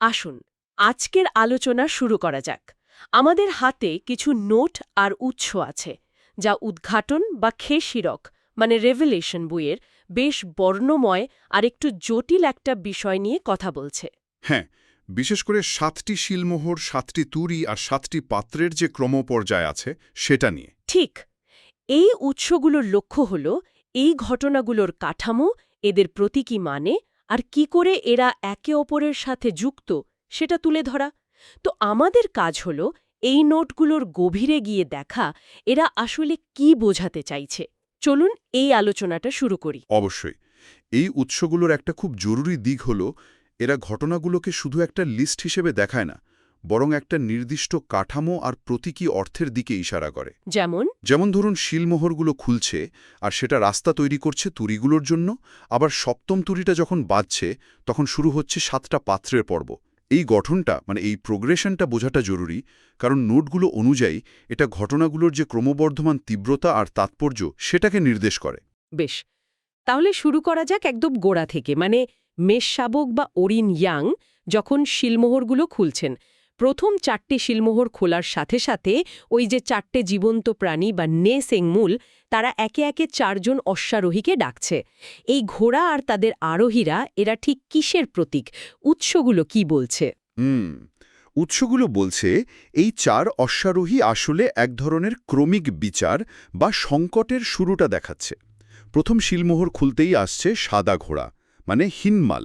আসুন আজকের আলোচনা শুরু করা যাক। আমাদের হাতে কিছু নোট আর উৎস আছে যা উদ্ঘাটন বা খেশিরক মানে রেভেলেশন বইয়ের বেশ বর্ণময় আর একটু জটিল একটা বিষয় নিয়ে কথা বলছে। হ্যাঁ বিশেষ করে সাতটি শিলমোহর সাতটি তুরি আর সাতটি পাত্রের যে ক্রমপর্যায় আছে সেটা নিয়ে। ঠিক এই উৎসগুলোর লক্ষ্য হল এই ঘটনাগুলোর কাঠামো এদের প্রতীকী মানে আর কি করে এরা একে অপরের সাথে যুক্ত, সেটা তুলে ধরা। তো আমাদের কাজ হল এই নোটগুলোর গভীরে গিয়ে দেখা এরা আসলে কি বোঝাতে চাইছে। চলুন এই আলোচনাটা শুরু করি। অবশ্যই। এই উৎসগুলোর একটা খুব জরুরি দিক হল, এরা ঘটনাগুলোকে শুধু একটা লিস্ট হিসেবে দেখায় না বরং একটা নির্দিষ্ট কাঠামো আর প্রতীকী অর্থের দিকে ইশারা করে। যেমন? যেমন ধরুন শিলমোহরগুলো খুলছে আর সেটা রাস্তা তৈরি করছে তুরিগুলোর জন্য আবার সপ্তম তুরিটা যখন বাজছে তখন শুরু হচ্ছে সাতটা পাত্রের পর্ব। এই গঠনটা মানে এই প্রোগ্রেশনটা বোঝাটা জরুরি কারণ নোটগুলো অনুযায়ী এটা ঘটনাগুলোর যে ক্রমবর্ধমান তীব্রতা আর তাৎপর্য সেটাকে নির্দেশ করে। বেশ তাহলে শুরু করা যাক একদম গোড়া থেকে মানে মেষ শাবক বা অরিন ইয়াং যখন শিলমোহরগুলো খুলছেন। প্রথম চারটে শিলমোহর খোলার সাথে সাথে ওই যে চারটে জীবন্ত প্রাণী বা নে সেংমুল, তারা একে একে চারজন অশ্বারোহীকে ডাকছে। এই ঘোড়া আর তাদের আরোহীরা, এরা ঠিক কিসের প্রতীক? উৎসগুলো কি বলছে? হুম, উৎসগুলো বলছে, এই চার অশ্বারোহী আসলে এক ধরনের ক্রমিক বিচার বা সংকটের শুরুটা দেখাচ্ছে। প্রথম শিলমোহর খুলতেই আসছে সাদা ঘোড়া মানে হিনমাল।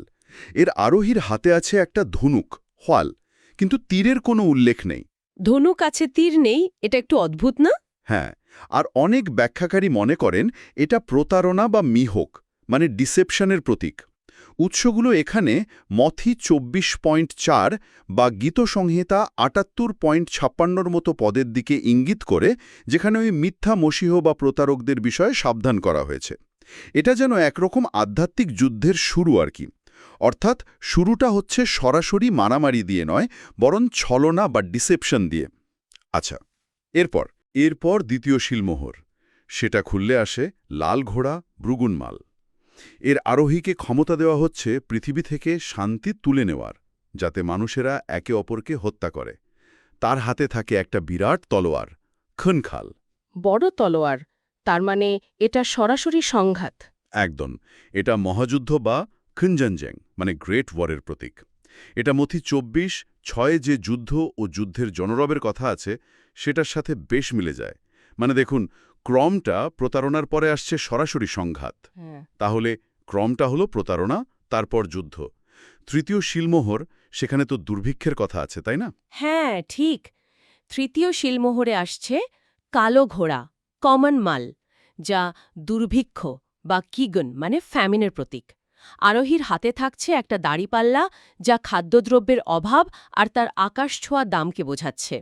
এর আরোহীর হাতে আছে একটা ধনুক হওয়াল কিন্তু তীরের কোনো উল্লেখ নেই। ধনুক আছে তীর নেই এটা একটু অদ্ভুত না? হ্যাঁ আর অনেক ব্যাখ্যাকারী মনে করেন এটা প্রতারণা বা মিহক মানে ডিসেপশনের প্রতীক। উৎসগুলো এখানে মথি চব্বিশ পয়েন্ট চার বা গীতসংহিতা আটাত্তর পয়েন্ট ছাপ্পান্নর মতো পদের দিকে ইঙ্গিত করে যেখানে ওই মিথ্যা মসীহ বা প্রতারকদের বিষয়ে সাবধান করা হয়েছে। এটা যেন একরকম আধ্যাত্মিক যুদ্ধের শুরু আর কি। অর্থাৎ শুরুটা হচ্ছে সরাসরি মারামারি দিয়ে নয় বরং ছলনা বা ডিসেপশন দিয়ে। আচ্ছা এরপর এরপর দ্বিতীয় শিলমোহর। সেটা খুললে আসে লাল ঘোড়া ব্রুগুনমাল এর আরোহীকে ক্ষমতা দেওয়া হচ্ছে পৃথিবী থেকে শান্তি তুলে নেওয়ার যাতে মানুষেরা একে অপরকে হত্যা করে। তার হাতে থাকে একটা বিরাট তলোয়ার খনখাল বড় তলোয়ার তার মানে এটা সরাসরি সংঘাত। একদম এটা মহাযুদ্ধ বা খুনজনজেং মানে গ্রেট ওয়ারের প্রতীক। এটা মথি চব্বিশ ছয়ে যে যুদ্ধ ও যুদ্ধের জনরবের কথা আছে সেটার সাথে বেশ মিলে যায়। মানে দেখুন ক্রমটা প্রতারণার পরে আসছে সরাসরি সংঘাত। তাহলে ক্রমটা হলো প্রতারণা তারপর যুদ্ধ। তৃতীয় শিলমোহর সেখানে তো দুর্ভিক্ষের কথা আছে তাই না? হ্যাঁ ঠিক। তৃতীয় শিলমোহরে আসছে কালো ঘোড়া কমন মাল যা দুর্ভিক্ষ বা কিগন মানে ফ্যামিনের প্রতীক। আরোহীর হাতে থাকছে একটা দাড়িপাল্লা যা খাদ্যদ্রব্যের অভাব আর তার আকাশ ছোঁয়া দামকে বোঝাচ্ছে।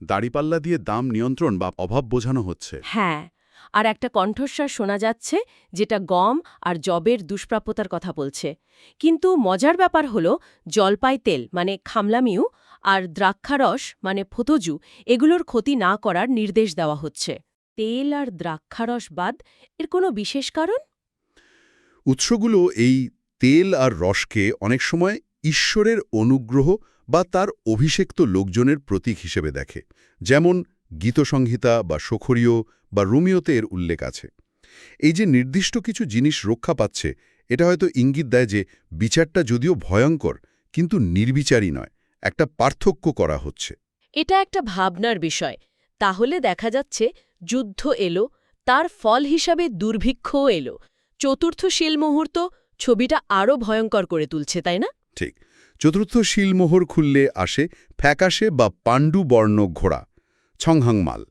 দাড়িপাল্লা দিয়ে দাম নিয়ন্ত্রণ বা অভাব বোঝানো হচ্ছে। হ্যাঁ আর একটা কণ্ঠস্বর শোনা যাচ্ছে যেটা গম আর জবের দুষ্প্রাপ্যতার কথা বলছে। কিন্তু মজার ব্যাপার হল জলপাই তেল মানে খামলামিউ আর দ্রাক্ষারস মানে ফতজু এগুলোর ক্ষতি না করার নির্দেশ দেওয়া হচ্ছে। তেল আর দ্রাক্ষারস বাদ এর কোনো বিশেষ কারণ? উৎসগুলো এই তেল আর রসকে অনেক সময় ঈশ্বরের অনুগ্রহ বা তার অভিষেক্ত লোকজনের প্রতীক হিসেবে দেখে, যেমন গীতসংহিতা বা সখরীয় বা রোমিওতে এর উল্লেখ আছে। এই যে নির্দিষ্ট কিছু জিনিস রক্ষা পাচ্ছে, এটা হয়তো ইঙ্গিত দেয় যে বিচারটা যদিও ভয়ঙ্কর, কিন্তু নির্বিচারই নয়, একটা পার্থক্য করা হচ্ছে। এটা একটা ভাবনার বিষয়। তাহলে দেখা যাচ্ছে যুদ্ধ এলো, তার ফল হিসাবে দুর্ভিক্ষও এলো। চতুর্থ শিল মুহূর্ত ছবিটা আরও ভয়ঙ্কর করে তুলছে তাই না? ঠিক। চতুর্থ শিলমোহর খুললে আসে ফ্যাকাশে বা পাণ্ডু বর্ণ ঘোড়া ছংহাংমাল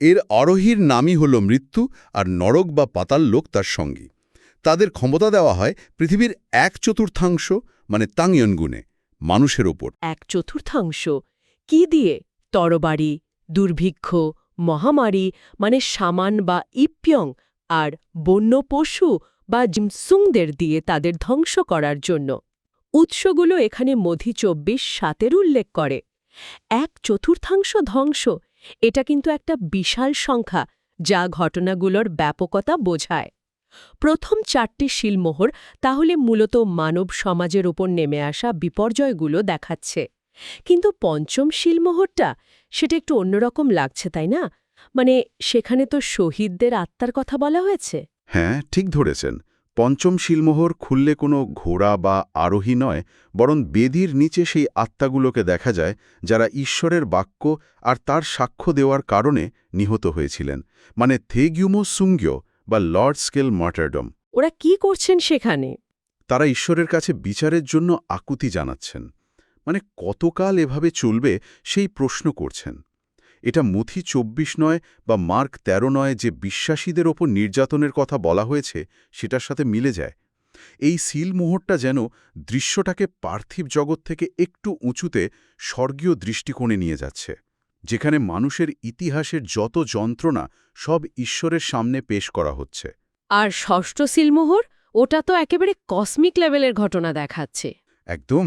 এর আরোহীর নামই হল মৃত্যু আর নরক বা পাতাল লোক তার সঙ্গী। তাদের ক্ষমতা দেওয়া হয় পৃথিবীর এক চতুর্থাংশ মানে তাংয়ন গুণে মানুষের ওপর। এক চতুর্থাংশ? কি দিয়ে? তরবারি দুর্ভিক্ষ মহামারী মানে সামান বা ইপ্যং আর বন্য পশু বা জিমসুংদের দিয়ে তাদের ধ্বংস করার জন্য। উৎসগুলো এখানে মধি চব্বিশ সাতের উল্লেখ করে। এক চতুর্থাংশ ধ্বংস, এটা কিন্তু একটা বিশাল সংখ্যা, যা ঘটনাগুলোর ব্যাপকতা বোঝায়। প্রথম চারটি শিলমোহর তাহলে মূলত মানব সমাজের ওপর নেমে আসা বিপর্যয়গুলো দেখাচ্ছে। কিন্তু পঞ্চম শিলমোহরটা, সেটা একটু অন্যরকম লাগছে, তাই না? মানে সেখানে তো শহীদদের আত্মার কথা বলা হয়েছে? হ্যাঁ ঠিক ধরেছেন। পঞ্চম শিলমোহর খুললে কোনো ঘোড়া বা আরোহী নয় বরং বেদির নিচে সেই আত্মাগুলোকে দেখা যায় যারা ঈশ্বরের বাক্য আর তার সাক্ষ্য দেওয়ার কারণে নিহত হয়েছিলেন মানে থেগিউমো সুঙ্গ্য বা লর্ড স্কেল মার্টারডম ওরা কি করছেন সেখানে? তারা ঈশ্বরের কাছে বিচারের জন্য আকুতি জানাচ্ছেন। মানে কতকাল এভাবে চলবে সেই প্রশ্ন করছেন। এটা মুথি চব্বিশ নয় বা মার্ক ১৩ নয় যে বিশ্বাসীদের ওপর নির্যাতনের কথা বলা হয়েছে সেটার সাথে মিলে যায়। এই সিল মোহরটা যেন দৃশ্যটাকে পার্থিব জগৎ থেকে একটু উঁচুতে স্বর্গীয় দৃষ্টিকোণে নিয়ে যাচ্ছে যেখানে মানুষের ইতিহাসের যত যন্ত্রণা সব ঈশ্বরের সামনে পেশ করা হচ্ছে। আর ষষ্ঠ সিলমোহর ওটা তো একেবারে কসমিক লেভেলের ঘটনা দেখাচ্ছে। একদম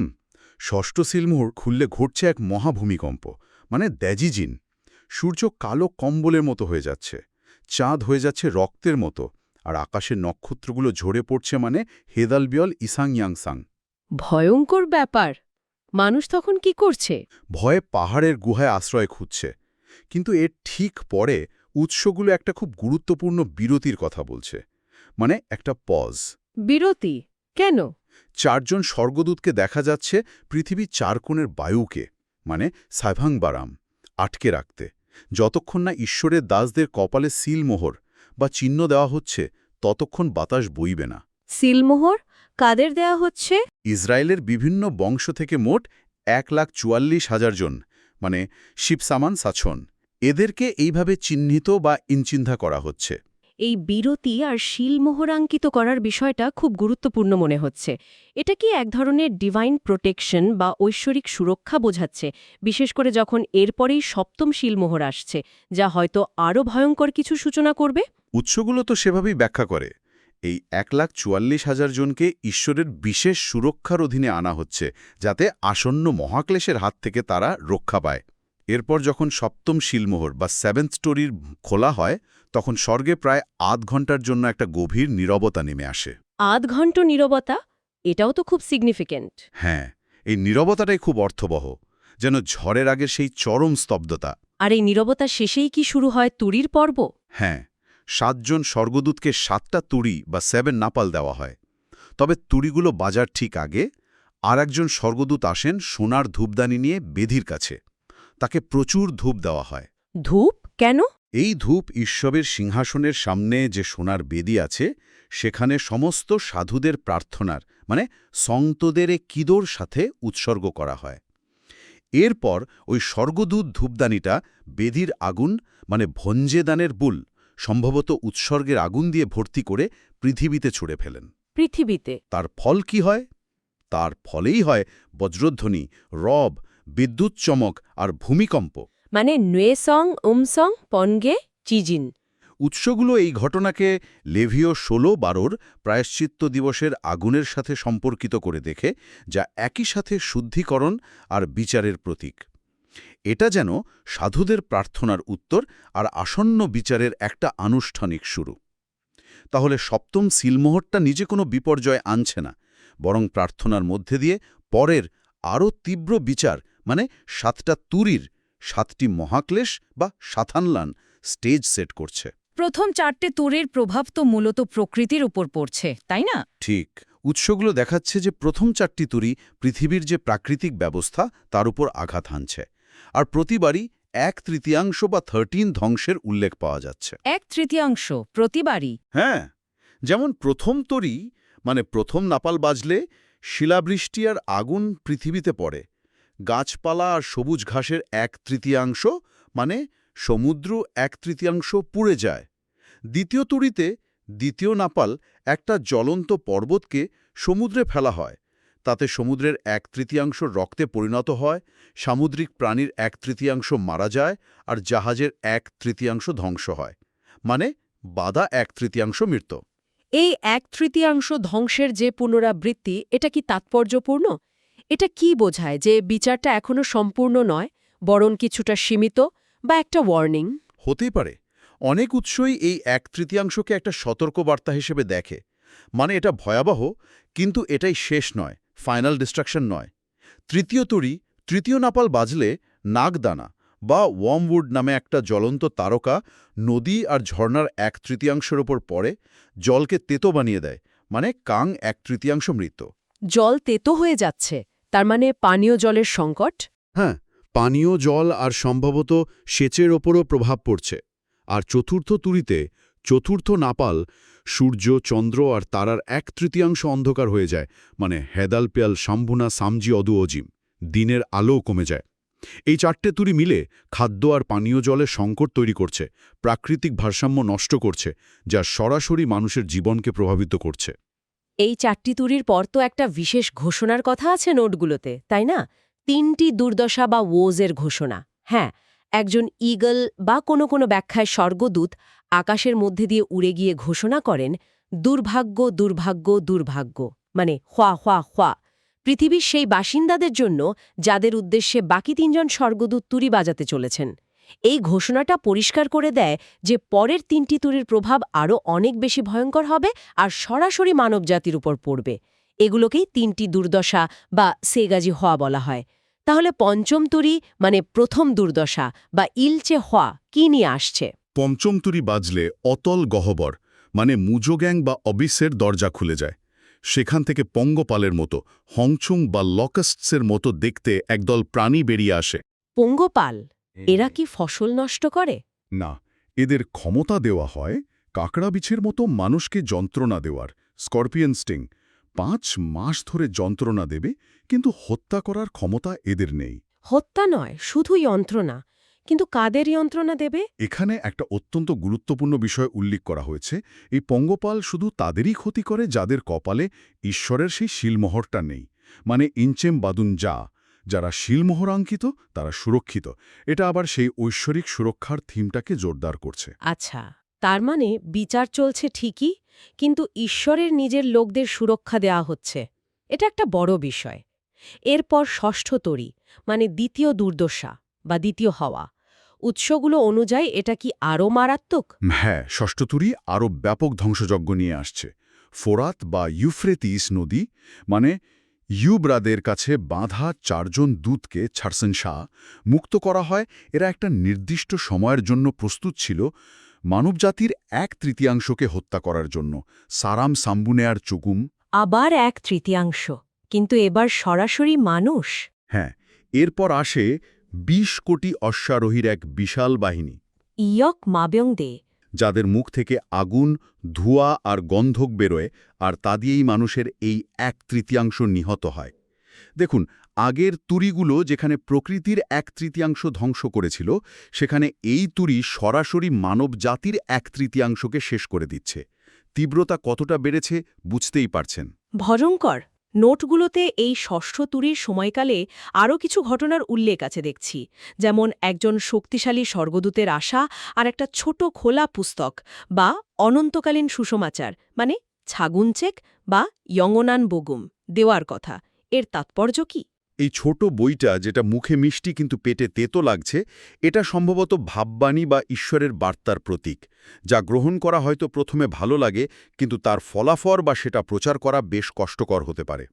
ষষ্ঠ সিলমোহর খুললে ঘটছে এক মহাভূমিকম্প মানে দ্যাজিজিন। সূর্য কালো কম্বলের মতো হয়ে যাচ্ছে। চাঁদ হয়ে যাচ্ছে রক্তের মতো। আর আকাশের নক্ষত্রগুলো ঝরে পড়ছে মানে হেদালবিয়ল ইসাং ইয়াংসাং ভয়ঙ্কর ব্যাপার। মানুষ তখন কি করছে? ভয়ে পাহাড়ের গুহায় আশ্রয় খুঁজছে। কিন্তু এর ঠিক পরে উৎসগুলো একটা খুব গুরুত্বপূর্ণ বিরতির কথা বলছে। মানে একটা পজ। বিরতি? কেন? চারজন স্বর্গদূতকে দেখা যাচ্ছে পৃথিবীর চারকোণের বায়ুকে মানে সাইভাংবারাম। আটকে রাখতে। যতক্ষণ না ঈশ্বরের দাসদের কপালে সিলমোহর বা চিহ্ন দেওয়া হচ্ছে ততক্ষণ বাতাস বইবে না। সিলমোহর? কাদের দেয়া হচ্ছে? ইসরায়েলের বিভিন্ন বংশ থেকে মোট এক লাখ চুয়াল্লিশ হাজার জন মানে শিবসামান সাছন এদেরকে এইভাবে চিহ্নিত বা ইনচিন্তা করা হচ্ছে। এই বিরতি আর শিলমোহরাঙ্কিত করার বিষয়টা খুব গুরুত্বপূর্ণ মনে হচ্ছে। এটা কি এক ধরনের ডিভাইন প্রোটেকশন বা ঐশ্বরিক সুরক্ষা বোঝাচ্ছে? বিশেষ করে যখন এরপরেই সপ্তম শিলমোহর আসছে, যা হয়তো আরও ভয়ঙ্কর কিছু সূচনা করবে? উৎসগুলো তো সেভাবেই ব্যাখ্যা করে। এই এক লাখ চুয়াল্লিশ হাজার জনকে ঈশ্বরের বিশেষ সুরক্ষার অধীনে আনা হচ্ছে, যাতে আসন্ন মহাক্লেশের হাত থেকে তারা রক্ষা পায়। এরপর যখন সপ্তম শিলমোহর বা সেভেন্থ স্টোরির খোলা হয় তখন স্বর্গে প্রায় আধ ঘণ্টার জন্য একটা গভীর নীরবতা নেমে আসে। আধ ঘণ্ট নীরবতা? এটাও তো খুব সিগনিফিকেন্ট হ্যাঁ এই নীরবতাটাই খুব অর্থবহ যেন ঝড়ের আগের সেই চরম স্তব্ধতা। আর এই নীরবতা শেষেই কি শুরু হয় তুরির পর্ব? হ্যাঁ সাতজন স্বর্গদূতকে সাতটা তুড়ি বা সেভেন নাপাল দেওয়া হয়। তবে তুড়িগুলো বাজার ঠিক আগে আর একজন স্বর্গদূত আসেন সোনার ধূপদানি নিয়ে বেধির কাছে। তাকে প্রচুর ধূপ দেওয়া হয়। ধূপ? কেন? এই ধূপ ঈশ্বরের সিংহাসনের সামনে যে সোনার বেদি আছে সেখানে সমস্ত সাধুদের প্রার্থনার মানে সন্তদের কিদোর সাথে উৎসর্গ করা হয়। এরপর ওই স্বর্গদূত ধূপদানিটা বেদির আগুন মানে ভঞ্জেদানের বুল সম্ভবত উৎসর্গের আগুন দিয়ে ভর্তি করে পৃথিবীতে ছুড়ে ফেলেন। পৃথিবীতে? তার ফল কি হয়? তার ফলেই হয় বজ্রধ্বনি রব বিদ্যুৎ চমক আর ভূমিকম্প। মানে নূয়েসং, উমসং, পনগে, চিজিন। উৎসগুলো এই ঘটনাকে লেভিও ষোলো বারোর প্রায়শ্চিত্ত দিবসের আগুনের সাথে সম্পর্কিত করে দেখে, যা একই সাথে শুদ্ধিকরণ আর বিচারের প্রতীক। এটা যেন সাধুদের প্রার্থনার উত্তর আর আসন্ন বিচারের একটা আনুষ্ঠানিক শুরু। তাহলে সপ্তম সিলমোহরটা নিজে কোনো বিপর্যয় আনছে না, বরং প্রার্থনার মধ্যে দিয়ে পরের আরও তীব্র বিচার মানে সাতটা তুরির সাতটি মহাক্লেশ বা সাথানলান স্টেজ সেট করছে। প্রথম চারটে তোরের প্রভাব তো মূলত প্রকৃতির উপর পড়ছে তাই না? ঠিক। উৎসগুলো দেখাচ্ছে যে প্রথম চারটি তুরি পৃথিবীর যে প্রাকৃতিক ব্যবস্থা তার উপর আঘাত হানছে। আর প্রতিবারই এক তৃতীয়াংশ বা থার্টিন ধ্বংসের উল্লেখ পাওয়া যাচ্ছে। এক তৃতীয়াংশ প্রতিবারই? হ্যাঁ। যেমন প্রথম তরি মানে প্রথম নাপাল বাজলে শিলাবৃষ্টি আর আগুন পৃথিবীতে পড়ে। গাছপালা আর সবুজ ঘাসের এক তৃতীয়াংশ মানে সমুদ্র এক তৃতীয়াংশ পুড়ে যায়। দ্বিতীয় তরিতে দ্বিতীয় নাপাল একটা জ্বলন্ত পর্বতকে সমুদ্রে ফেলা হয়। তাতে সমুদ্রের এক তৃতীয়াংশ রক্তে পরিণত হয়, সামুদ্রিক প্রাণীর এক তৃতীয়াংশ মারা যায় আর জাহাজের এক তৃতীয়াংশ ধ্বংস হয়। মানে বাদা এক তৃতীয়াংশ মৃত এই এক তৃতীয়াংশ ধ্বংসের যে পুনরাবৃত্তি, এটা কি তাৎপর্যপূর্ণ? এটা কি বোঝায় যে বিচারটা এখনও সম্পূর্ণ নয় বরং কিছুটা সীমিত বা একটা ওয়ার্নিং হতেই পারে। অনেক উৎসই এই এক তৃতীয়াংশকে একটা সতর্কবার্তা হিসেবে দেখে। মানে এটা ভয়াবহ কিন্তু এটাই শেষ নয় ফাইনাল ডিস্ট্রাকশন নয়। তৃতীয় তরি তৃতীয় নাপাল বাজলে নাগদানা বা ওয়ার্মউড নামে একটা জ্বলন্ত তারকা নদী আর ঝর্ণার এক তৃতীয়াংশের ওপর পড়ে জলকে তেতো বানিয়ে দেয় মানে কাং এক তৃতীয়াংশ মৃত। জল তেতো হয়ে যাচ্ছে। তার মানে পানীয় জলের সংকট? হ্যাঁ পানীয় জল আর সম্ভবত সেচের ওপরও প্রভাব পড়ছে। আর চতুর্থ তুরিতে, চতুর্থ নাপাল, সূর্য, চন্দ্র আর তারার এক তৃতীয়াংশ অন্ধকার হয়ে যায় মানে হেদাল পেয়াল, শাম্ভুনা, সামজি, অদু, অজিম। দিনের আলো কমে যায়। এই চারটে তুরি মিলে খাদ্য আর পানীয় জলের সংকট তৈরি করছে, প্রাকৃতিক ভারসাম্য নষ্ট করছে, যা সরাসরি মানুষের জীবনকে প্রভাবিত করছে। এই চারটি তুরির পর তো একটা বিশেষ ঘোষণার কথা আছে নোটগুলোতে, তাই না? তিনটি দুর্দশা বা ওজের ঘোষণা। হ্যাঁ একজন ঈগল বা কোনো কোনো ব্যাখ্যায় স্বর্গদূত আকাশের মধ্যে দিয়ে উড়ে গিয়ে ঘোষণা করেন, দুর্ভাগ্য দুর্ভাগ্য দুর্ভাগ্য। মানে হ্বা হ্বা হ্বা পৃথিবীর সেই বাসিন্দাদের জন্য যাদের উদ্দেশ্যে বাকি তিনজন স্বর্গদূত তুরি বাজাতে চলেছেন। এই ঘোষণাটা পরিষ্কার করে দেয় যে পরের তিনটি তুরির প্রভাব আরও অনেক বেশি ভয়ঙ্কর হবে আর সরাসরি মানবজাতির উপর পড়বে। এগুলোকেই তিনটি দুর্দশা বা সেগাজি হওয়া বলা হয়। তাহলে পঞ্চম তুরি মানে প্রথম দুর্দশা বা ইলচে হওয়া কি নিয়ে আসছে? পঞ্চম তুরি বাজলে অতল গহ্বর মানে মুজোগ্যাং বা অবিসের দরজা খুলে যায়। সেখান থেকে পঙ্গপালের মতো হংচুং বা লকস্টসের মতো দেখতে একদল প্রাণী বেরিয়ে আসে। পঙ্গপাল? এরা কি ফসল নষ্ট করে? না এদের ক্ষমতা দেওয়া হয় কাকড়া বিছের মতো মানুষকে যন্ত্রণা দেওয়ার স্করপিয়ন স্টিং। পাঁচ মাস ধরে যন্ত্রণা দেবে কিন্তু হত্যা করার ক্ষমতা এদের নেই। হত্যা নয় শুধু যন্ত্রণা। কিন্তু কাদের যন্ত্রণা দেবে? এখানে একটা অত্যন্ত গুরুত্বপূর্ণ বিষয় উল্লেখ করা হয়েছে। এই পঙ্গপাল শুধু তাদেরই ক্ষতি করে যাদের কপালে ঈশ্বরের সেই শিলমোহরটা নেই। মানে ইনচেম বাদুন যা যারা শিলমোহরাঙ্কিত তারা সুরক্ষিত। এটা আবার সেই ঐশ্বরিক সুরক্ষার থিমটাকে জোরদার করছে। আচ্ছা তার মানে বিচার চলছে ঠিকই কিন্তু ঈশ্বরের নিজের লোকদের সুরক্ষা দেওয়া হচ্ছে। এটা একটা বড় বিষয়। এরপর ষষ্ঠ তরি মানে দ্বিতীয় দুর্দশা বা দ্বিতীয় হওয়া। উৎসগুলো অনুযায়ী এটা কি আরও মারাত্মক? হ্যাঁ ষষ্ঠতুরি আরও ব্যাপক ধ্বংসযজ্ঞ নিয়ে আসছে। ফোরাত বা ইউফ্রেতিস নদী মানে ইউব্রাদের কাছে বাঁধা চারজন দূতকে ছাড়সেন শাহ। মুক্ত করা হয় এরা একটা নির্দিষ্ট সময়ের জন্য প্রস্তুত ছিল মানবজাতির এক তৃতীয়াংশকে হত্যা করার জন্য। সারাম সাম্বুনেয়ার চুকুম আবার এক তৃতীয়াংশ। কিন্তু এবার সরাসরি মানুষ? হ্যাঁ এরপর আসে ২০ কোটি অশ্বারোহীর এক বিশাল বাহিনী। ইয়ক মাব্যং দে যাদের মুখ থেকে আগুন, ধোঁয়া আর গন্ধক বেরোয়, আর তা দিয়েই মানুষের এই এক তৃতীয়াংশ নিহত হয়। দেখুন, আগের তুরিগুলো যেখানে প্রকৃতির এক তৃতীয়াংশ ধ্বংস করেছিল, সেখানে এই তুরি সরাসরি মানব জাতির এক তৃতীয়াংশকে শেষ করে দিচ্ছে। তীব্রতা কতটা বেড়েছে বুঝতেই পারছেন। ভয়ঙ্কর! নোটগুলোতে এই ষষ্ঠ তুরির সময়কালে আরও কিছু ঘটনার উল্লেখ আছে দেখছি। যেমন একজন শক্তিশালী স্বর্গদূতের আশা আর একটা ছোট খোলা পুস্তক বা অনন্তকালীন সুষমাচার মানে ছাগুনচেক বা ইয়ঙ্গনান বগুম দেওয়ার কথা। এর তাৎপর্য কি? এই ছোট বইটা যেটা মুখে মিষ্টি কিন্তু পেটে তেতো লাগছে এটা সম্ভবত ভাববাণী বা ঈশ্বরের বার্তার প্রতীক যা গ্রহণ করা হয়তো প্রথমে ভালো লাগে কিন্তু তার ফলাফল বা সেটা প্রচার করা বেশ কষ্টকর হতে পারে।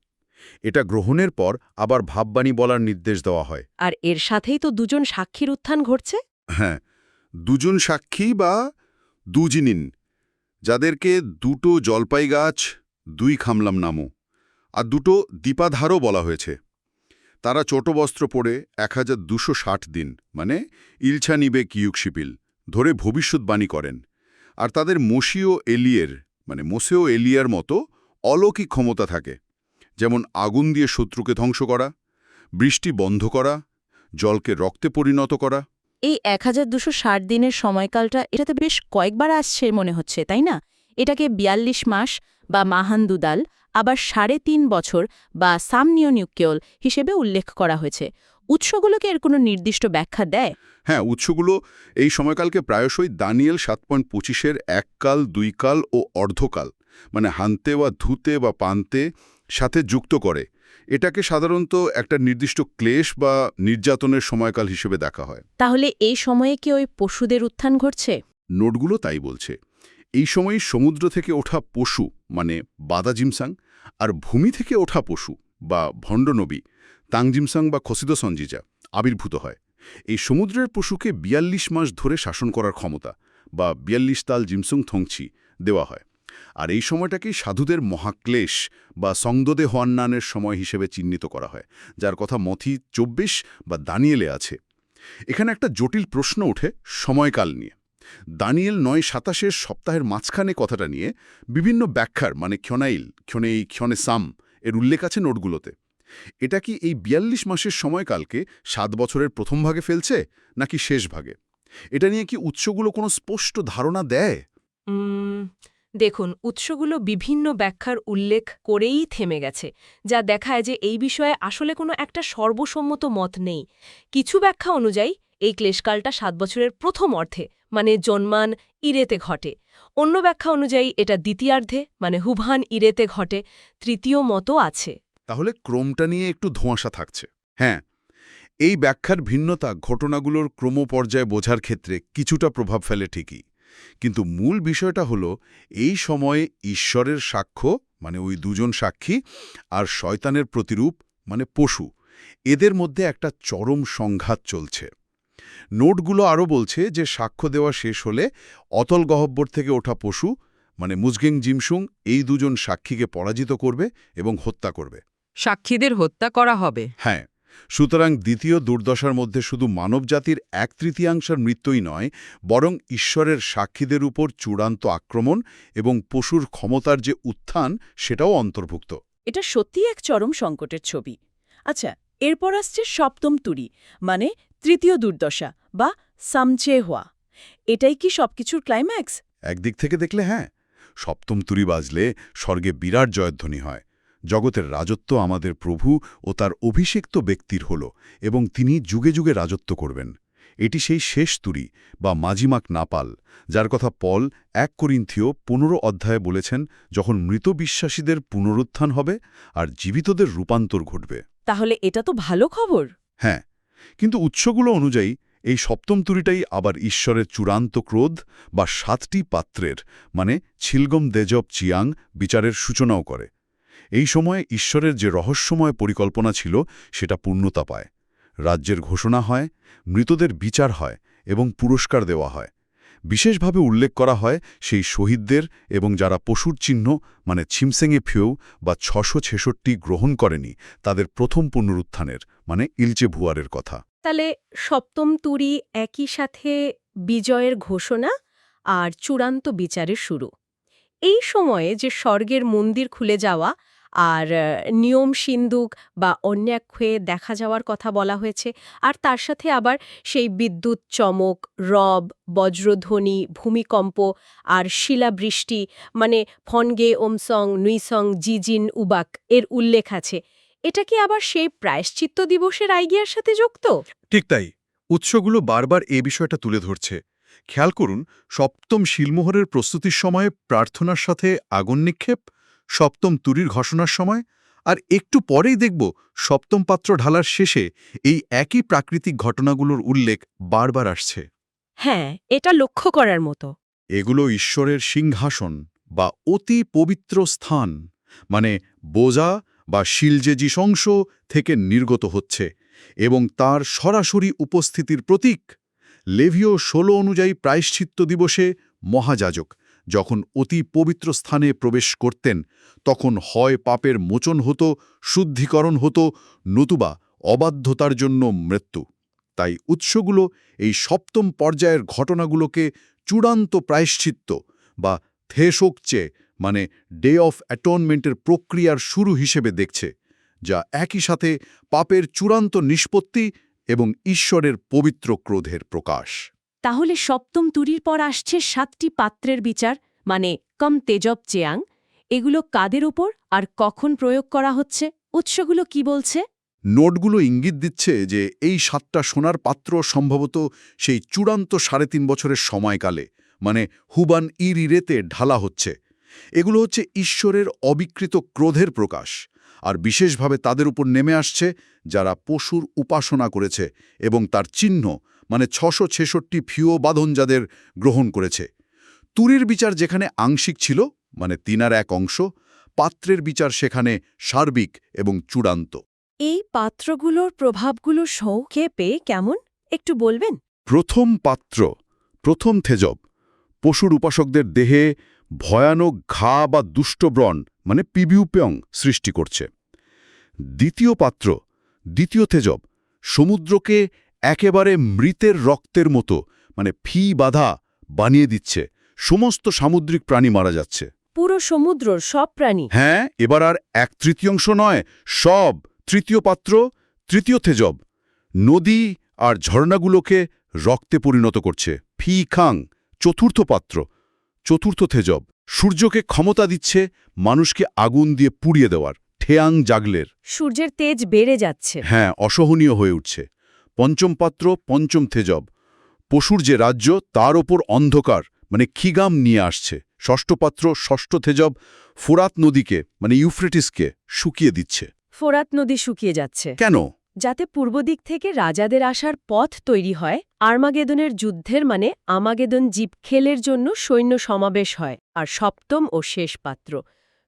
এটা গ্রহণের পর আবার ভাববাণী বলার নির্দেশ দেওয়া হয়। আর এর সাথেই তো দুজন সাক্ষীর উত্থান ঘটছে? হ্যাঁ দুজন সাক্ষী বা দুজিনিন যাদেরকে দুটো জলপাই গাছ দুই খামলাম নামও আর দুটো দীপাধারও বলা হয়েছে। তারা ছোট বস্ত্র পরে এক দিন মানে ইলছা নিবে কিয়ুকশিপিল ধরে ভবিষ্যৎবাণী করেন। আর তাদের মসিও এলিয়ের মানে মোসেও এলিয়ার মতো অলৌকিক ক্ষমতা থাকে। যেমন আগুন দিয়ে শত্রুকে ধ্বংস করা, বৃষ্টি বন্ধ করা, জলকে রক্তে পরিণত করা। এই এক দিনের সময়কালটা এটাতে বেশ কয়েকবার আসছে মনে হচ্ছে, তাই না? এটাকে বিয়াল্লিশ মাস বা মাহান্দুদাল আবার সাড়ে তিন বছর বা সামনিয়নিউক্কেল হিসেবে উল্লেখ করা হয়েছে। উৎসগুলোকে এর কোনো নির্দিষ্ট ব্যাখ্যা দেয়? হ্যাঁ উৎসগুলো এই সময়কালকে প্রায়শই দানিয়েল সাত পয়েন্ট পঁচিশের এককাল দুইকাল ও অর্ধকাল মানে হানতে বা ধুতে বা পানতে সাথে যুক্ত করে। এটাকে সাধারণত একটা নির্দিষ্ট ক্লেশ বা নির্যাতনের সময়কাল হিসেবে দেখা হয়। তাহলে এই সময়ে কি ওই পশুদের উত্থান ঘটছে? নোটগুলো তাই বলছে। এই সময় সমুদ্র থেকে ওঠা পশু মানে বাদা জিমসাং আর ভূমি থেকে ওঠা পশু বা ভণ্ডনবী তাংজিমসাং বা খসিদ সঞ্জিজা আবির্ভূত হয়। এই সমুদ্রের পশুকে বিয়াল্লিশ মাস ধরে শাসন করার ক্ষমতা বা বিয়াল্লিশ তাল জিমসুং থংছি দেওয়া হয়। আর এই সময়টাকেই সাধুদের মহাক্লেশ বা সংদদে হওয়ান্নানের সময় হিসেবে চিহ্নিত করা হয়, যার কথা মথি চব্বিশ বা দানিয়েলে আছে। এখানে একটা জটিল প্রশ্ন ওঠে সময়কাল নিয়ে। দানিয়েল নয় সাতাশের সপ্তাহের মাঝখানে কথাটা নিয়ে বিভিন্ন ব্যাখ্যার মানে ক্ষণাইল, ক্ষণেই ক্ষণে সাম এর উল্লেখ আছে নোটগুলোতে। এটা কি এই বিয়াল্লিশ মাসের সময়কালকে সাত বছরের প্রথম ভাগে ফেলছে, নাকি শেষ ভাগে? এটা নিয়ে কি উৎসগুলো কোনো স্পষ্ট ধারণা দেয়? দেখুন, উৎসগুলো বিভিন্ন ব্যাখ্যার উল্লেখ করেই থেমে গেছে, যা দেখায় যে এই বিষয়ে আসলে কোনো একটা সর্বসম্মত মত নেই। কিছু ব্যাখ্যা অনুযায়ী এই ক্লেশকালটা সাত বছরের প্রথম অর্ধে মানে জন্মান ইরেতে ঘটে। অন্য ব্যাখ্যা অনুযায়ী এটা দ্বিতীয়ার্ধে মানে হুভান ইরেতে ঘটে, তৃতীয় মতো আছে। তাহলে ক্রমটা নিয়ে একটু ধোঁয়াশা থাকছে। হ্যাঁ এই ব্যাখ্যার ভিন্নতা ঘটনাগুলোর ক্রমপর্যায়ে বোঝার ক্ষেত্রে কিছুটা প্রভাব ফেলে ঠিকই। কিন্তু মূল বিষয়টা হলো, এই সময়ে ঈশ্বরের সাক্ষ্য মানে ওই দুজন সাক্ষী, আর শয়তানের প্রতিরূপ মানে পশু, এদের মধ্যে একটা চরম সংঘাত চলছে। নোটগুলো আরও বলছে যে সাক্ষ্য দেওয়া শেষ হলে অতল গহব্বর থেকে ওঠা পশু মানে মুজগেং জিমসুং এই দুজন সাক্ষীকে পরাজিত করবে এবং হত্যা করবে। সাক্ষীদের হত্যা করা হবে। হ্যাঁ সুতরাং দ্বিতীয় দুর্দশার মধ্যে শুধু মানবজাতির এক তৃতীয়াংশের মৃত্যুই নয় বরং ঈশ্বরের সাক্ষীদের উপর চূড়ান্ত আক্রমণ এবং পশুর ক্ষমতার যে উত্থান সেটাও অন্তর্ভুক্ত। এটা সত্যি এক চরম সংকটের ছবি। আচ্ছা এরপর আসছে সপ্তম তুরি মানে তৃতীয় দুর্দশা বা সামচে হওয়া। এটাই কি সবকিছুর ক্লাইম্যাক্স একদিক থেকে দেখলে হ্যাঁ সপ্তম তুরি বাজলে স্বর্গে বিরাট জয়ধ্বনি হয়। জগতের রাজত্ব আমাদের প্রভু ও তার অভিষিক্ত ব্যক্তির হল এবং তিনি যুগে যুগে রাজত্ব করবেন। এটি সেই শেষ তুরি বা মাজিমাক নাপাল যার কথা পল এক করিন্থীয় পনেরো অধ্যায়ে বলেছেন যখন মৃত বিশ্বাসীদের পুনরুত্থান হবে আর জীবিতদের রূপান্তর ঘটবে। তাহলে এটা তো ভালো খবর। হ্যাঁ কিন্তু উৎসগুলো অনুযায়ী, এই সপ্তম তুরিটাই আবার ঈশ্বরের চূড়ান্ত ক্রোধ বা সাতটি পাত্রের মানে ছিলগম দেজব চিয়াং বিচারের সূচনাও করে। এই সময়ে ঈশ্বরের যে রহস্যময় পরিকল্পনা ছিল, সেটা পূর্ণতা পায়। রাজ্যের ঘোষণা হয়, মৃতদের বিচার হয় এবং পুরস্কার দেওয়া হয়। বিশেষভাবে উল্লেখ করা হয় সেই শহীদদের এবং যারা পশুর চিহ্ন মানে ছিমসেঙে ফিউ বা ছশো গ্রহণ করেনি, তাদের প্রথম পুনরুত্থানের। মানে ইলচে ভুয়ারের কথা। তাহলে সপ্তম তুরি একই সাথে বিজয়ের ঘোষণা আর চূড়ান্ত বিচারের শুরু। এই সময়ে যে স্বর্গের মন্দির খুলে যাওয়া আর নিয়ম সিন্দুক বা অন্যাক্ষয়ে দেখা যাওয়ার কথা বলা হয়েছে, আর তার সাথে আবার সেই বিদ্যুৎ, চমক, রব, বজ্রধ্বনি, ভূমিকম্প আর শিলাবৃষ্টি মানে ফনগে, ওমসং, নুইসং, জিজিন, উবাক এর উল্লেখ আছে। এটা কি আবার সেই প্রায়শ্চিত্ত দিবসের আইডিয়ার সাথে যুক্ত? ঠিক তাই। উৎসগুলো বারবার এ বিষয়টা তুলে ধরছে। খেয়াল করুন সপ্তম শিলমোহরের প্রস্তুতির সময়ে প্রার্থনার সাথে আগুন নিক্ষেপ সপ্তম তুরির ঘোষণার সময় আর একটু পরেই দেখব সপ্তম পাত্র ঢালার শেষে এই একই প্রাকৃতিক ঘটনাগুলোর উল্লেখ বারবার আসছে। হ্যাঁ এটা লক্ষ্য করার মতো। এগুলো ঈশ্বরের সিংহাসন বা অতি পবিত্র স্থান মানে বোজা বা শিলজে জিশংস থেকে নির্গত হচ্ছে এবং তার সরাসরি উপস্থিতির প্রতীক লেভিও ষোলো অনুযায়ী প্রায়শ্চিত্ত দিবসে মহাযাজক। যখন অতি পবিত্র স্থানে প্রবেশ করতেন, তখন হয় পাপের মোচন হতো, শুদ্ধিকরণ হতো, নতুবা অবাধ্যতার জন্য মৃত্যু। তাই উৎসগুলো এই সপ্তম পর্যায়ের ঘটনাগুলোকে চূড়ান্ত প্রায়শ্চিত্ত বা থেশোকচে মানে ডে অফ অ্যাটনমেন্টের প্রক্রিয়ার শুরু হিসেবে দেখছে যা একই সাথে পাপের চূড়ান্ত নিষ্পত্তি এবং ঈশ্বরের পবিত্র ক্রোধের প্রকাশ। তাহলে সপ্তম তুরির পর আসছে সাতটি পাত্রের বিচার মানে কম তেজব চেয়াং। এগুলো কাদের ওপর আর কখন প্রয়োগ করা হচ্ছে? উৎসগুলো কি বলছে? নোটগুলো ইঙ্গিত দিচ্ছে যে এই সাতটা সোনার পাত্র সম্ভবত সেই চূড়ান্ত সাড়ে তিন বছরের সময়কালে মানে হুবান ইরিরেতে ঢালা হচ্ছে। এগুলো হচ্ছে ঈশ্বরের অবিকৃত ক্রোধের প্রকাশ আর বিশেষভাবে তাদের উপর নেমে আসছে যারা পশুর উপাসনা করেছে এবং তার চিহ্ন মানে ছশো ছেষট্টি ফিও বাঁধন যাদের গ্রহণ করেছে। তুরির বিচার যেখানে আংশিক ছিল মানে তিনার এক অংশ পাত্রের বিচার সেখানে সার্বিক এবং চূড়ান্ত। এই পাত্রগুলোর প্রভাবগুলো সংক্ষেপে কেমন? একটু বলবেন? প্রথম পাত্র প্রথম থেজব পশুর উপাসকদের দেহে ভয়ানক ঘা বা দুষ্টব্রণ মানে পিবিউপেয়ং সৃষ্টি করছে। দ্বিতীয় পাত্র দ্বিতীয় থেজব সমুদ্রকে একেবারে মৃতের রক্তের মতো মানে ফি বাধা বানিয়ে দিচ্ছে। সমস্ত সামুদ্রিক প্রাণী মারা যাচ্ছে। পুরো সমুদ্রর সব প্রাণী। হ্যাঁ এবার আর এক তৃতীয়াংশ নয় সব। তৃতীয় পাত্র তৃতীয় থেজব নদী আর ঝর্ণাগুলোকে রক্তে পরিণত করছে। ফি খাং চতুর্থ পাত্র চতুর্থ থেজব সূর্যকে ক্ষমতা দিচ্ছে মানুষকে আগুন দিয়ে পুড়িয়ে দেওয়ার ঠেয়াং জাগলের। সূর্যের তেজ বেড়ে যাচ্ছে। হ্যাঁ অসহনীয় হয়ে উঠছে। পঞ্চম পাত্র পঞ্চম থেজব। পশুর যে রাজ্য তার ওপর অন্ধকার মানে খিগাম নিয়ে আসছে। ষষ্ঠ পাত্র ষষ্ঠ থেজব ফোরাত নদীকে মানে ইউফ্রেটিসকে শুকিয়ে দিচ্ছে। ফোরাত নদী শুকিয়ে যাচ্ছে। কেন? যাতে পূর্ব দিক থেকে রাজাদের আসার পথ তৈরি হয়, আর্মাগেদনের যুদ্ধের মানে আমাগেদন জীব খেলের জন্য সৈন্য সমাবেশ হয়, আর সপ্তম ও শেষ পাত্র।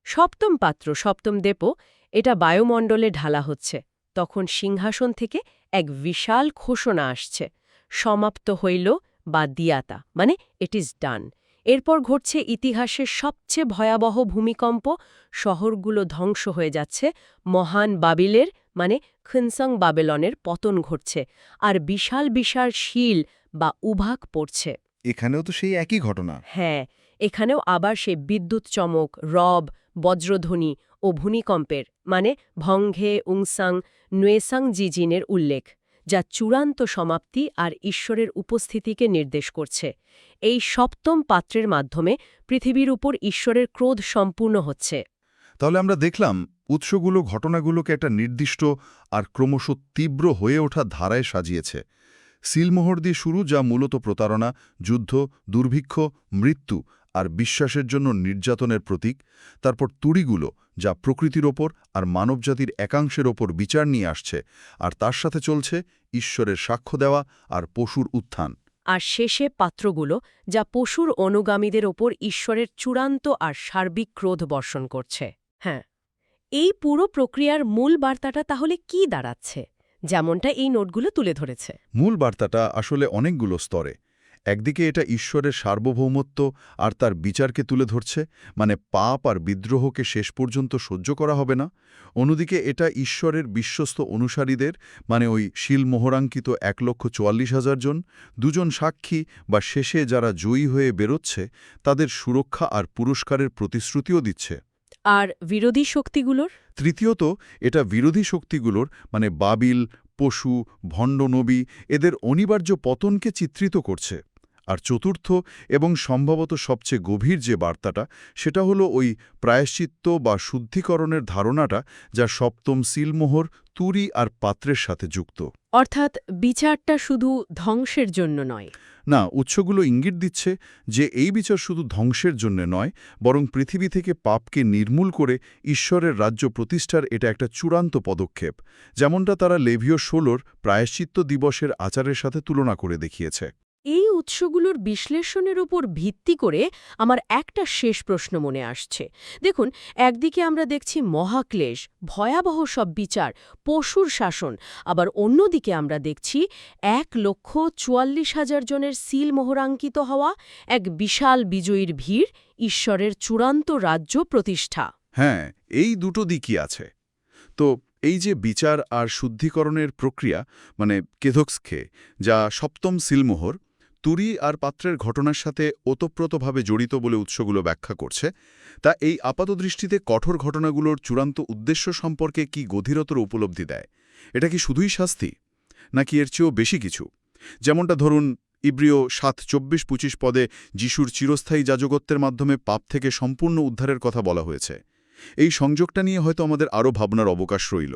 সপ্তম পাত্র, সপ্তম দেপো, এটা বায়ুমণ্ডলে ঢালা হচ্ছে। তখন সিংহাসন থেকে এক বিশাল ঘোষণা আসছে, সমাপ্ত হইল বা দিয়াতা মানে ইট ইজ ডান এরপর ঘটছে ইতিহাসের সবচেয়ে ভয়াবহ ভূমিকম্প, শহরগুলো ধ্বংস হয়ে যাচ্ছে মহান বাবিলের মানে খিনসং বাবেলনের পতন ঘটছে আর বিশাল বিশাল শিল বা উভাগ পড়ছে। এখানেও তো সেই একই ঘটনা। হ্যাঁ এখানেও আবার সে বিদ্যুৎ চমক রব বজ্রধ্বনি ও ভূমিকম্পের মানে ভঙ্ঘে উংসাং নুয়েসাং জিজিনের উল্লেখ যা চূড়ান্ত সমাপ্তি আর ঈশ্বরের উপস্থিতিকে নির্দেশ করছে। এই সপ্তম পাত্রের মাধ্যমে পৃথিবীর উপর ঈশ্বরের ক্রোধ সম্পূর্ণ হচ্ছে। তাহলে আমরা দেখলাম উৎসগুলো ঘটনাগুলোকে একটা নির্দিষ্ট আর ক্রমশ তীব্র হয়ে ওঠা ধারায় সাজিয়েছে। সিলমোহর দিয়ে শুরু, যা মূলত প্রতারণা, যুদ্ধ, দুর্ভিক্ষ, মৃত্যু আর বিশ্বাসের জন্য নির্যাতনের প্রতীক, তারপর তুড়িগুলো, যা প্রকৃতির ওপর আর মানবজাতির একাংশের ওপর বিচার নিয়ে আসছে আর তার সাথে চলছে ঈশ্বরের সাক্ষ্য দেওয়া আর পশুর উত্থান। আর শেষে পাত্রগুলো, যা পশুর অনুগামীদের ওপর ঈশ্বরের চূড়ান্ত আর সার্বিক ক্রোধ বর্ষণ করছে। হ্যাঁ। এই পুরো প্রক্রিয়ার মূল বার্তাটা তাহলে কি দাঁড়াচ্ছে? যেমনটা এই নোটগুলো তুলে ধরেছে। মূল বার্তাটা আসলে অনেকগুলো স্তরে। একদিকে এটা ঈশ্বরের সার্বভৌমত্ব আর তার বিচারকে তুলে ধরছে মানে পাপ আর বিদ্রোহকে শেষ পর্যন্ত সহ্য করা হবে না। অন্যদিকে এটা ঈশ্বরের বিশ্বস্ত অনুসারীদের মানে ওই শিলমোহরাঙ্কিত এক লক্ষ চুয়াল্লিশ হাজার জন, দুজন সাক্ষী বা শেষে যারা জয়ী হয়ে বেরোচ্ছে, তাদের সুরক্ষা আর পুরস্কারের প্রতিশ্রুতিও দিচ্ছে। আর বিরোধী শক্তিগুলোর? তৃতীয়ত, এটা বিরোধী শক্তিগুলোর মানে বাবিল, পশু ভণ্ডনবী এদের অনিবার্য পতনকে চিত্রিত করছে। আর চতুর্থ এবং সম্ভবত সবচেয়ে গভীর যে বার্তাটা সেটা হলো ওই প্রায়শ্চিত্ত বা শুদ্ধিকরণের ধারণাটা যা সপ্তম সিলমোহর তুরি আর পাত্রের সাথে যুক্ত। অর্থাৎ বিচারটা শুধু ধ্বংসের জন্য নয়। না উৎসগুলো ইঙ্গিত দিচ্ছে যে এই বিচার শুধু ধ্বংসের জন্য নয় বরং পৃথিবী থেকে পাপকে নির্মূল করে ঈশ্বরের রাজ্য প্রতিষ্ঠার এটা একটা চূড়ান্ত পদক্ষেপ। যেমনটা তারা লেভিও ষোলোর প্রায়শ্চিত্ত দিবসের আচারের সাথে তুলনা করে দেখিয়েছে। এই উৎসগুলোর বিশ্লেষণের উপর ভিত্তি করে আমার একটা শেষ প্রশ্ন মনে আসছে। দেখুন, একদিকে আমরা দেখছি মহাক্লেশ, ভয়াবহ সব বিচার, পশুর শাসন, আবার অন্যদিকে আমরা দেখছি এক লক্ষ চুয়াল্লিশ হাজার জনের সিল মোহরাঙ্কিত হওয়া এক বিশাল বিজয়ীর ভিড়, ঈশ্বরের চূড়ান্ত রাজ্য প্রতিষ্ঠা। হ্যাঁ এই দুটো দিকই আছে। তো এই যে বিচার আর শুদ্ধিকরণের প্রক্রিয়া মানে কেধক্সকে, যা সপ্তম সিলমোহর তুরি আর পাত্রের ঘটনার সাথে ওতপ্রোতভাবে জড়িত বলে উৎসগুলো ব্যাখ্যা করছে, তা এই আপাতদৃষ্টিতে কঠোর ঘটনাগুলোর চূড়ান্ত উদ্দেশ্য সম্পর্কে কি গভীরতর উপলব্ধি দেয়? এটা কি শুধুই শাস্তি? নাকি এর চেয়েও বেশি কিছু? যেমনটা ধরুন, ইব্রিয় সাত চব্বিশ পঁচিশ পদে যিশুর চিরস্থায়ী যাজকত্বের মাধ্যমে পাপ থেকে সম্পূর্ণ উদ্ধারের কথা বলা হয়েছে। এই সংযোগটা নিয়ে হয়তো আমাদের আরও ভাবনার অবকাশ রইল।